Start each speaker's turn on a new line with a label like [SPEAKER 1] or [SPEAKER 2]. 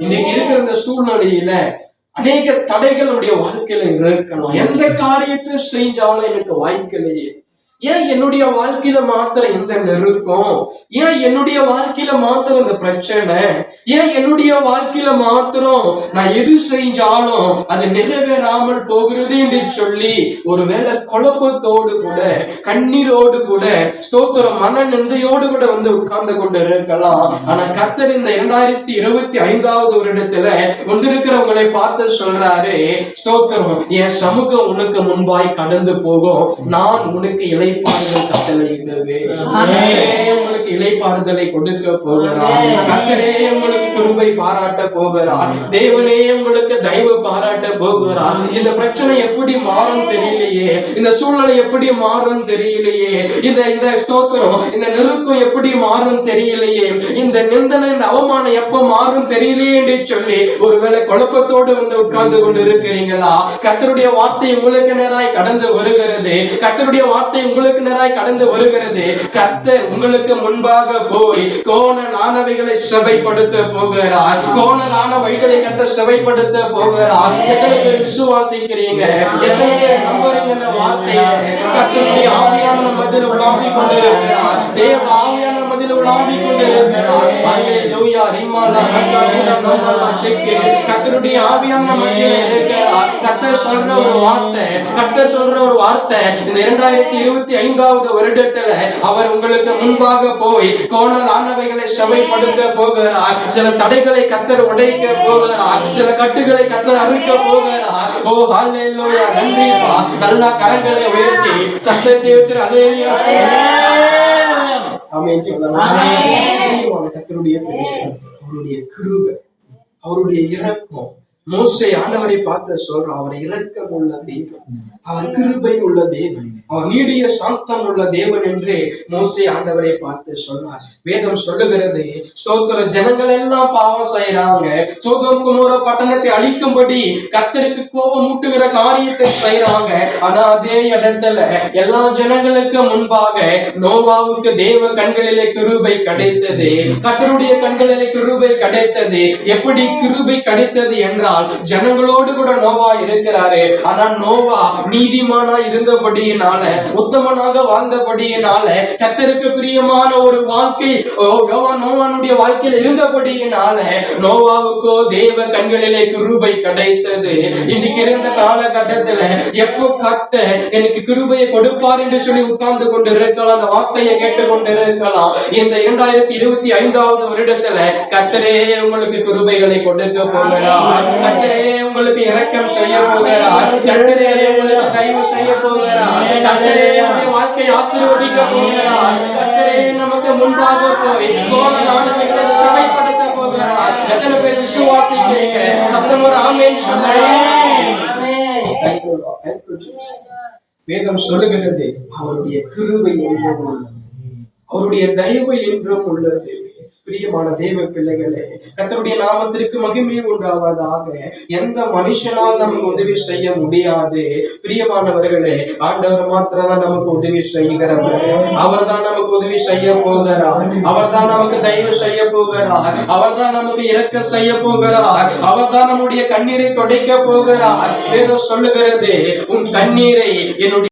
[SPEAKER 1] இன்னைக்கு இருக்கிற இந்த சூழ்நிலையில அநேக தடைகள் நம்முடைய வாழ்க்கையில இருக்கலாம் எந்த காரியத்தை செஞ்சாலும் எனக்கு வாய்க்கலையே ஏன் என்னுடைய வாழ்க்கையில மாத்திரம் இந்த நெருக்கம்? ஏன் என்னுடைய வாழ்க்கையில மாத்திரம் இந்த பிரச்சனை? ஏன் என்னுடைய வாழ்க்கையில மாத்திரம் நான் எது செஞ்சாலும் அது நிறைவேறாமல் போகிறது என்று சொல்லி ஒருவேளை குழப்பத்தோடு கூட கண்ணீரோடு கூட ஸ்தோத்திரம் மன நிந்தையோடு கூட வந்து உட்கார்ந்து கொண்டு இருக்கலாம் ஆனா கத்தர் இந்த இரண்டாயிரத்தி இருபத்தி ஐந்தாவது வருடத்துல வந்திருக்கிறவங்களை பார்த்து சொல்றாரு ஸ்தோத்திரம் என் சமூகம் உனக்கு முன்பாய் கடந்து போகும். நான் உனக்கு இலைப்பாறுதல் கட்டளையிடுவே உங்களுக்கு இலைப்பாறுதலை கொடுக்க போகிறார் கத்தரே உங்களுக்கு கிருபை பாராட்ட போகிறார் தேவனே உங்களுக்கு தயவு பாராட்ட போகிறார் இந்த பிரச்சனை எப்படி மாறும் தெரியலையே இந்த சூழ்நிலை எப்படி மாறும் தெரியலையே. இந்த இந்த ஸ்தோத்திரம் இந்த நெருக்கம் எப்படி மாறும் தெரியலையே. இந்த நிந்தனை இந்த அவமானம் எப்ப மாறும் தெரியலையே என்று சொல்லி ஒருவேளை குழப்பத்தோடு வந்து உட்கார்ந்து கொண்டு இருக்கிறீங்களா கத்தருடைய வார்த்தை உங்களுக்கு நேராய் கடந்து வருகிறது. கத்தருடைய வார்த்தை உங்களுக்கு நேராய் கடந்து வருகிறது. கத்தர் உங்களுக்கு முன்பாக போய் கோண நாணவைகளை செவைப்படுத்த போகிறார். கோண வழிகளை கத்த செவைப்படுத்த போகிறார். எத்தனை பேர் விசுவாசிக்கிறீங்க? எத்தனை பேர் நம்புறீங்க இந்த வார்த்தையை கத்தருடைய ஆவியான மதில் உலாவிக் கொண்டிருக்கிறார் தேவ ஆவியான மதில் உலாவிக் கொண்டிருக்கிறார் ரிமாலா செக்கே கத்தருடைய இருக்கிறார் கத்தர் சொல்ற ஒரு வார்த்தை கத்தர் சொல்ற ஒரு வார்த்தை இந்த இரண்டாயிரத்தி இருபத்தி ஐந்தாவது வருடத்துல அவர் உங்களுக்கு முன்பாக போய் கோணலானவைகளை சபைப்படுத்த போகிறார்? சில தடைகளை கத்தர் உடைக்க போகிறார்? சில கட்டுகளை கத்தர் அறுக்க போகிறார்? ஓ ஹalleluya நன்றிப்பா நல்லா கரங்களை உயர்த்தி சத்தத்தை உயர்த்தி அல்லேலூயா ஆமென். சொல்லலாம். பிரியமான கர்த்தருடைய கத்தருடைய அவருடைய கிருப அவருடைய இறக்கம் மோசை ஆண்டவரை பார்த்து சொல்றான் அவர் இரக்கம் உள்ள தேவன் அவர் கிருபை உள்ள தேவன் அவர் நீடிய சாந்தம் உள்ள தேவன் என்று மோசை ஆண்டவரை பார்த்து சொன்னார் வேதம் சொல்லுகிறது ஸ்தோத்திர ஜனங்கள் எல்லாம் பாவம் செய்யறாங்க சோதம் குமோர பட்டணத்தை அழிக்கும்படி கத்தருக்கு கோபம் ஊட்டுகிற காரியத்தை செய்யறாங்க ஆனா அதே இடத்துல எல்லா ஜனங்களுக்கு முன்பாக நோவாவுக்கு தேவ கண்களிலே கிருபை கிடைத்தது. கத்தருடைய கண்களிலே கிருபை கிடைத்தது. எப்படி கிருபை கிடைத்தது என்றால் ஜனங்களோடு கூட நோவா இருக்கிறாரு. ஆனா நோவா நீதிமானா இருந்தபடியினால உத்தமனாக வாழ்ந்தபடியினால கத்தருக்கு பிரியமான ஒரு வாழ்க்கை நோவானுடைய வாழ்க்கையில் இருந்தபடியினால நோவாவுக்கோ தேவ கண்களிலே கிருபை கிடைத்தது. இன்னைக்கு இருந்த காலகட்டத்துல எப்போ கத்த எனக்கு கிருபையை கொடுப்பார் என்று சொல்லி உட்கார்ந்து கொண்டு இருக்கலாம் அந்த வார்த்தையை கேட்டு கொண்டு இருக்கலாம் இந்த இரண்டாயிரத்தி இருபத்தி ஐந்தாவது வருடத்துல கத்தரே உங்களுக்கு கிருபைகளை கொடுக்க போகிறார். கத்தரே உங்களுக்கு இரக்கம் செய்ய போகிறார் கண்டரே உங்களுக்கு தயவு செய்ய போகிறார் கண்டரே உங்களுடைய வாழ்க்கையை ஆசீர்வதிக்க போகிறார். கண்டரே நமக்கு முன்பாக போய் கோணலானதுகளை சபைப்படுத்த போகிறார். எத்தனை பேர் விசுவாசிக்கிறீங்க? சத்தம் ஒரு ஆமேன் Thank வேதம் சொல்லுகிறது அவருடைய கிருபை என்றும் உள்ளது. அவருடைய தயவு என்றும் உள்ளது. பிரியமான தேவ பிள்ளைகளே கத்தருடைய நாமத்திற்கு மகிமை உண்டாவதாக. எந்த மனுஷனால் நமக்கு உதவி செய்ய முடியாது. பிரியமானவர்களே ஆண்டவர் மாத்திரம் நமக்கு உதவி செய்கிறவர். அவர் தான் நமக்கு உதவி செய்ய போகிறார். அவர் தான் நமக்கு தயவு செய்ய போகிறார். அவர் தான் நமக்கு இறக்க செய்ய போகிறார். அவர் தான் நம்முடைய கண்ணீரை தொடைக்க போகிறார். ஏதோ சொல்லுகிறது உன் கண்ணீரை என்னுடைய